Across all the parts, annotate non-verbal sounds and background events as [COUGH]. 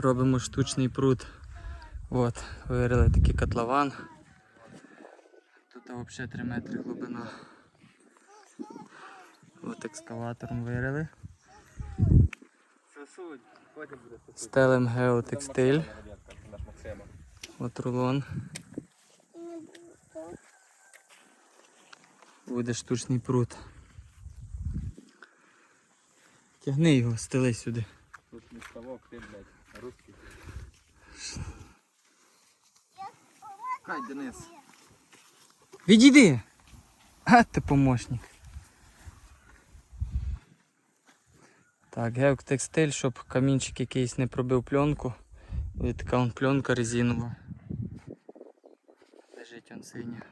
робимо штучний пруд. От, вирили такий котлован. Тут взагалі 3 метри глибина. От екскаватором вирили. Стелем геотекстиль. От рулон. Буде штучний пруд. Тягни його, стели сюди. Тут не ставок, ти, блядь, Кай, Денис. Відійди! А ти помощник. Так, геотекстиль, щоб камінчик якийсь не пробив пленку. Ось така вон пленка резинова. Лежить он синя.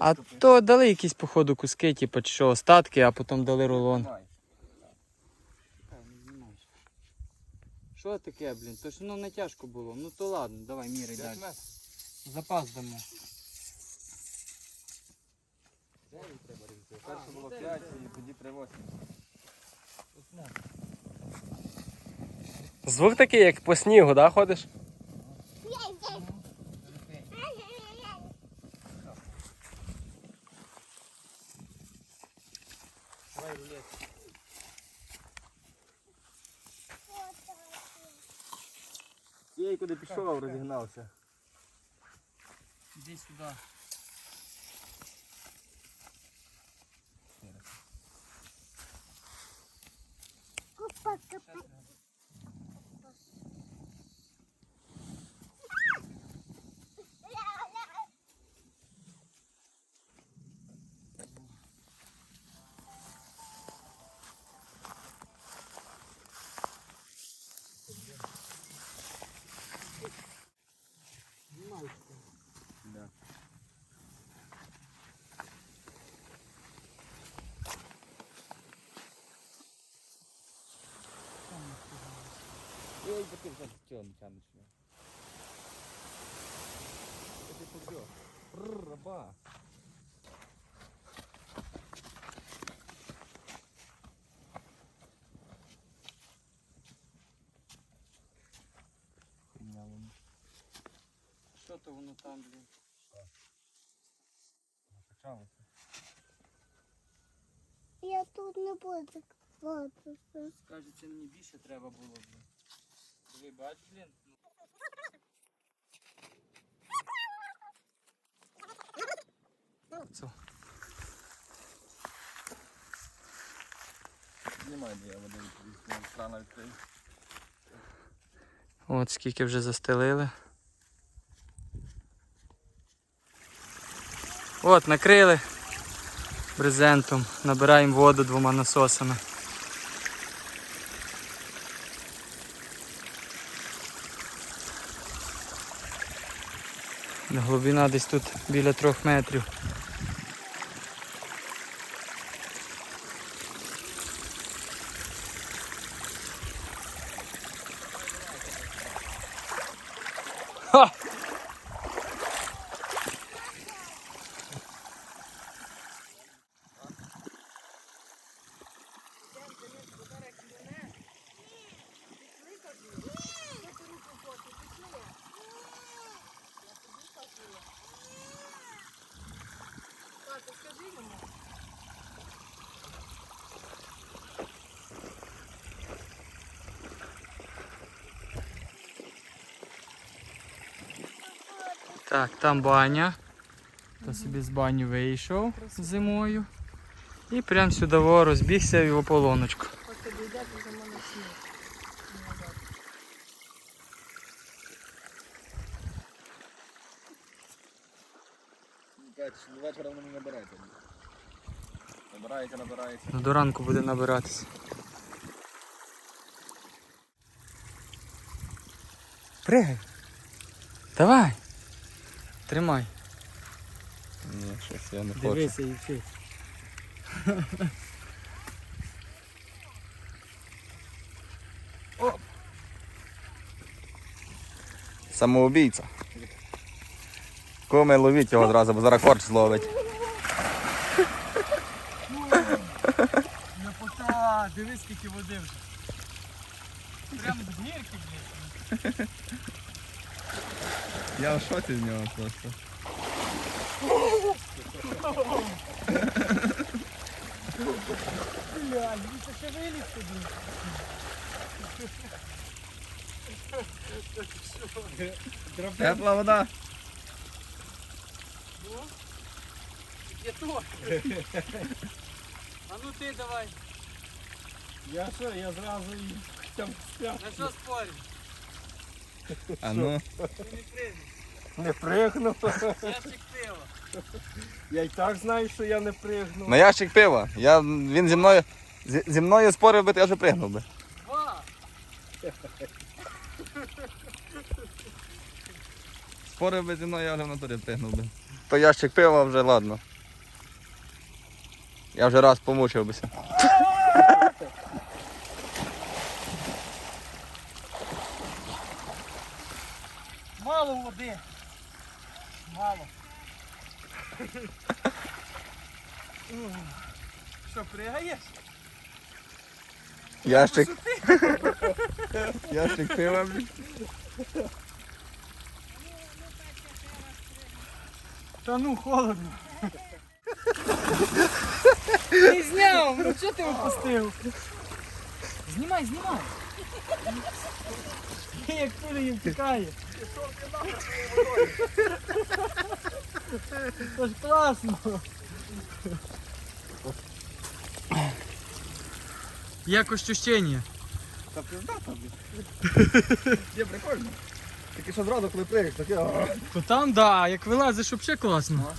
А то дали якісь походу куски, типу, що остатки, а потім дали рулон. Що таке, блін? То ж воно не тяжко було. Ну то ладно, давай міряй далі. Запас дамо. Перше було 5 і тоді 3,8. Звук такий, як по снігу, да, ходиш? Давай рулет. Ей, куди пішов, розігнався. Іди сюди. Да. Ей, ти вже чого не тянеш? Ти побіг. Рррр, раба. Хуйня воно. Що то воно там, блін? Накачалося. Я тут не буду купатися. Кажеться, мені більше треба було, блін. Ви бач, блін? Це. Знімай, де я води. Крана відкрию. От скільки вже застелили. От, накрили брезентом, набираємо воду двома насосами. Глибина десь тут біля трьох метрів. Так, там баня. То собі з бані вийшов зимою. І прям сюди розбігся в його полоночку. Вечора воно не набирається. Набирається, набирається. Ну, До ранку буде набиратися. Пригай. Давай. Тримай. Ні, щось я не Дивися і вчись. Самоубійця. Коми ловіть його одразу, бо зараз корч зловить. Ба, дивись, скільки води вже. Прям з гірки, блядь. Я в шоці з нього просто. Блядь, він ще виліз тобі. Тепла вода. Я то. А ну ти давай. Я що, я зразу і там спят. На що спорим? А ну. Не прийдеш. Не пригну. Ящик пива. Я й так знаю, що я не пригну. На ящик пива. Я, він зі мною, зі, зі мною спорив би, то я вже пригнув би. Два. Спорив би зі мною, я вже в натурі пригнув би. То ящик пива вже ладно. Я вже раз помучив бися. Що, пригаєш? Ящик. Ящик пива. Та ну холодно. Ти зняв, ну чого ти випустив? Знімай, знімай. Як куди втікає. Це ж класно. Як ощущення? Та пизда тобі. Є прикольно. Тільки що зразу, коли приїдеш, таке, а, То там, да, як вилазиш, взагалі класно.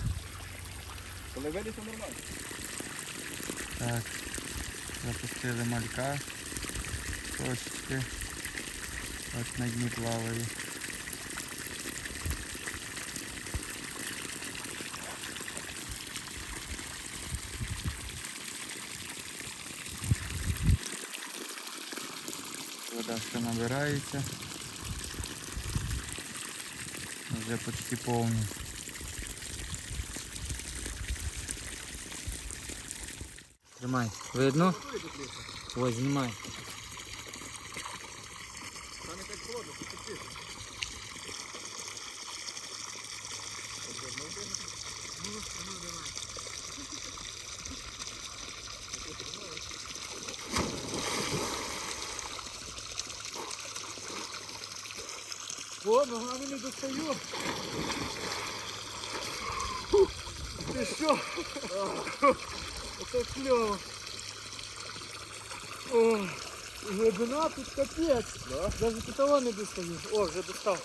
коли вийдеш, то нормально. Так, запустили малька. Трошечки. Ось на дні плаває. Ще набирається. Вже почти полный Тримай. Видно? Ось, знімай. О, ногами не достаю. Ти що? Оце кльово. О, глибина тут капець. Да? Ти того не достаю. О, вже достав.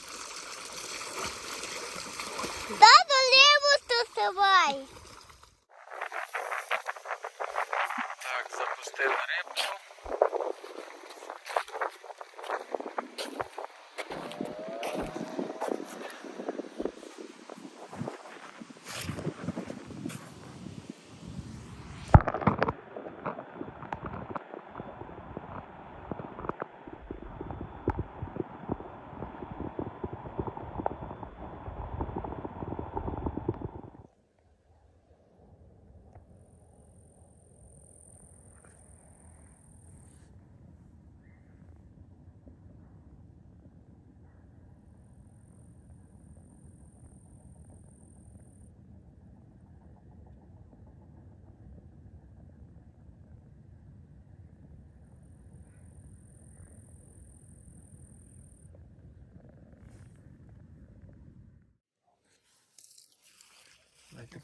Дай.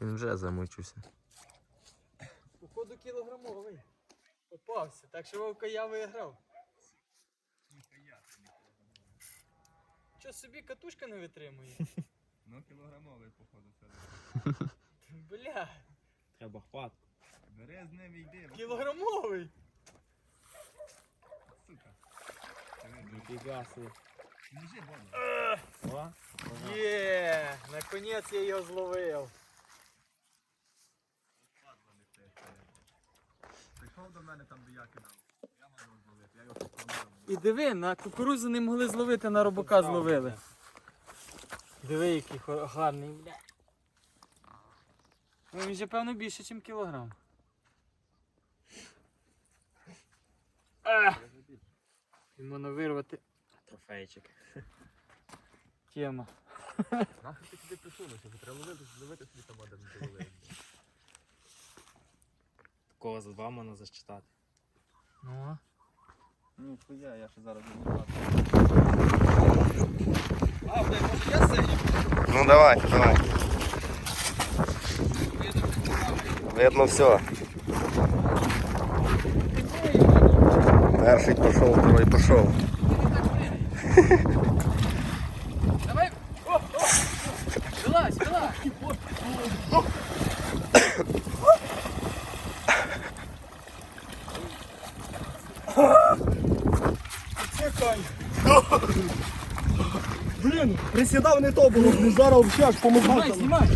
Він вже замучився. Походу кілограмовий. Попався, так що Вовка я виграв. Що собі катушка не витримує? Ну, кілограмовий, походу, це. Бля, Треба хватку. Бери з ним і йди. кілограмовий. Сука. Ніфіга собі. Є, наконець я його зловив. Прийшов до мене там, де я кидав. Я можу зловити, я його поклонив. І диви, на кукурузу не могли зловити, на робока зловили. Диви, який гарний, бля. Ну, він же, певно, більше, ніж кілограм. І можна вирвати Трофейчик. [LAUGHS] тема. Нахуй ти сюди присунувся, треба ловити, ловити собі там один не. Такого за два можна зачитати. Ну, Ні, хуя, я ще зараз не бачу. А, блядь, може я синій? Ну давай, давай. Видно все. Перший пішов, другий пішов. Давай! О, о! Вилазь, вилазь! Блін, присідав не то було, зараз взагалі аж Знімай, знімай!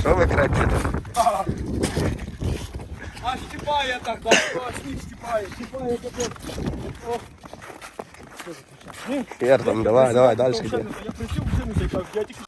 Що ви кричите? А щіпає так, так, аж ніч щіпає, щіпає капець. Хер там, давай, давай, дальше. Я присів я тільки